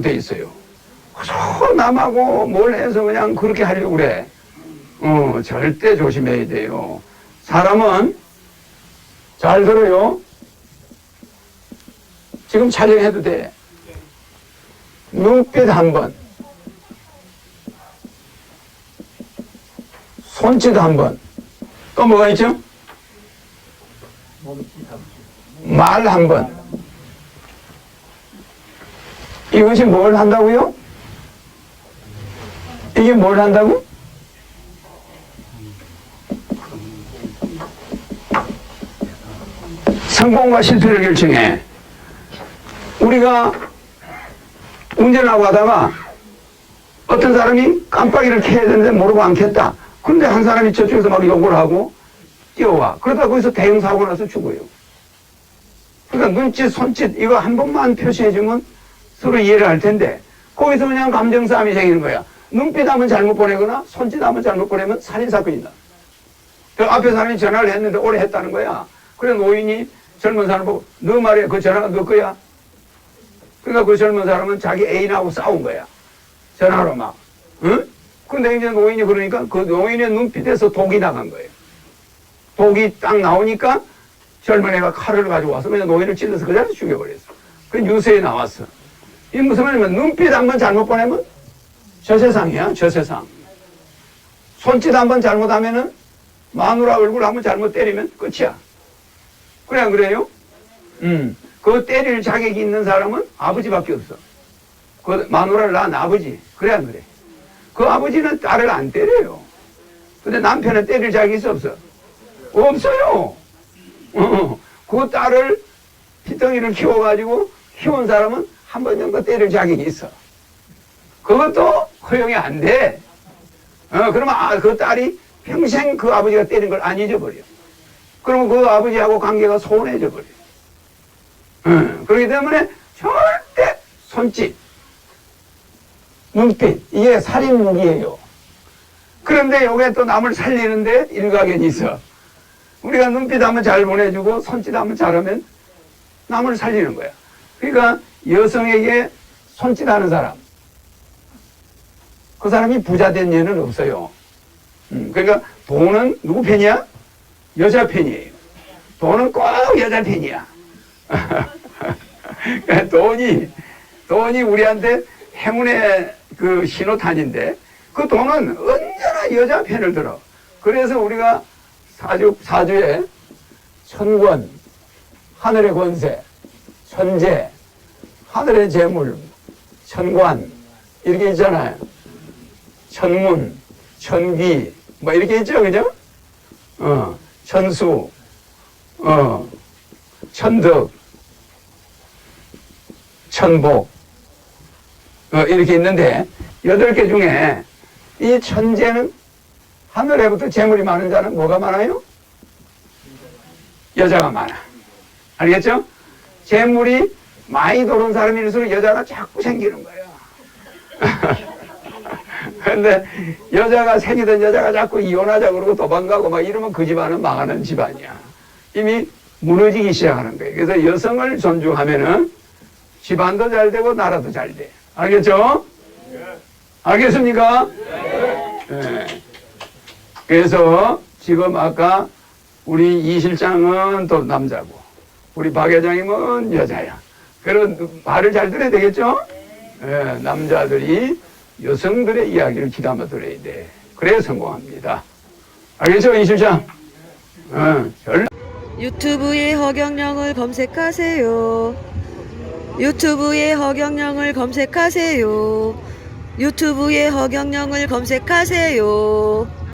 돼 있어요. 저 남하고 뭘 해서 그냥 그렇게 하려고 그래. 어, 절대 조심해야 돼요. 사람은 잘 들어요. 지금 촬영해도 돼. 눈빛 한 번. 손짓 한 번. 또 뭐가 있죠? 말 한 번. 이것이 뭘 한다고요? 이게 뭘 한다고? 성공과 실패를 결정해. 우리가 운전하고 하다가 어떤 사람이 깜빡이를 켜야 되는데 모르고 안 켰다. 근데 한 사람이 저쪽에서 막 욕을 하고 뛰어와. 그러다 거기서 대형 사고 나서 죽어요. 그러니까 눈짓, 손짓 이거 한 번만 표시해주면 서로 이해를 할 텐데 거기서 그냥 감정 싸움이 생기는 거야. 눈빛 한번 잘못 보내거나 손짓 한번 잘못 보내면 살인 사건이다. 그 앞에 사람이 전화를 했는데 오래 했다는 거야. 그래 노인이 젊은 사람 보고 너 말이야 그 전화가 너 거야. 그러니까 그 젊은 사람은 자기 애인하고 싸운 거야. 전화로 막. 응? 근데 이제 노인이 그러니까 그 노인의 눈빛에서 독이 나간 거예요. 독이 딱 나오니까 젊은 애가 칼을 가지고 와서 그냥 노인을 찔러서 그 자리에 죽여버렸어. 그 뉴스에 나왔어. 이게 무슨 말이냐면 눈빛 한 번 잘못 보내면 저 세상이야, 저 세상. 손짓 한 번 잘못하면은 마누라 얼굴 한 번 잘못 때리면 끝이야. 그래, 안 그래요? 음. 그 때릴 자격이 있는 사람은 아버지밖에 없어. 그 마누라를 낳은 아버지. 그래, 안 그래? 그 아버지는 딸을 안 때려요. 근데 남편은 때릴 자격이 있어, 없어? 없어요. 어, 그 딸을 피덩이를 키워가지고 키운 사람은 한 번 정도 때릴 자격이 있어. 그것도 허용이 안 돼. 어, 그러면 아, 그 딸이 평생 그 아버지가 때린 걸 안 잊어버려. 그러면 그 아버지하고 관계가 소원해져 버려. 어, 그렇기 때문에 절대 손짓, 눈빛, 이게 살인 무기예요. 그런데 요게 또 남을 살리는데 일가견이 있어. 우리가 눈빛 한번 잘 보내주고 손짓 한번 잘하면 남을 살리는 거야. 그러니까 여성에게 손짓하는 사람, 그 사람이 부자 된 예는 없어요. 음, 그러니까 돈은 누구 편이야? 여자 편이에요. 돈은 꼭 여자 편이야. 그러니까 돈이 돈이 우리한테 행운의 그 신호탄인데 그 돈은 언제나 여자 편을 들어. 그래서 우리가 사주 사주에 천권, 하늘의 권세, 천재, 하늘의 재물, 천관 이렇게 있잖아요. 천문, 천귀 뭐 이렇게 있죠, 그죠? 어, 천수, 어, 천덕, 천복 어, 이렇게 있는데 여덟 개 중에 이 천재는 하늘에부터 재물이 많은 자는 뭐가 많아요? 여자가 많아. 알겠죠? 재물이 많이 도는 사람일수록 여자가 자꾸 생기는 거예요. 근데 여자가 생기던 여자가 자꾸 이혼하자 그러고 도망가고 막 이러면 그 집안은 망하는 집안이야. 이미 무너지기 시작하는 거예요. 그래서 여성을 존중하면은 집안도 잘 되고 나라도 잘 돼. 알겠죠? 알겠습니까? 네. 그래서 지금 아까 우리 이 실장은 또 남자고 우리 박 회장님은 여자야. 그런 말을 잘 들어야 되겠죠? 예, 남자들이 여성들의 이야기를 귀담아 들어야 돼. 그래야 성공합니다. 알겠죠, 이 실장? 어, 절 유튜브에 허경영을 검색하세요. 유튜브에 허경영을 검색하세요. 유튜브에 허경영을 검색하세요.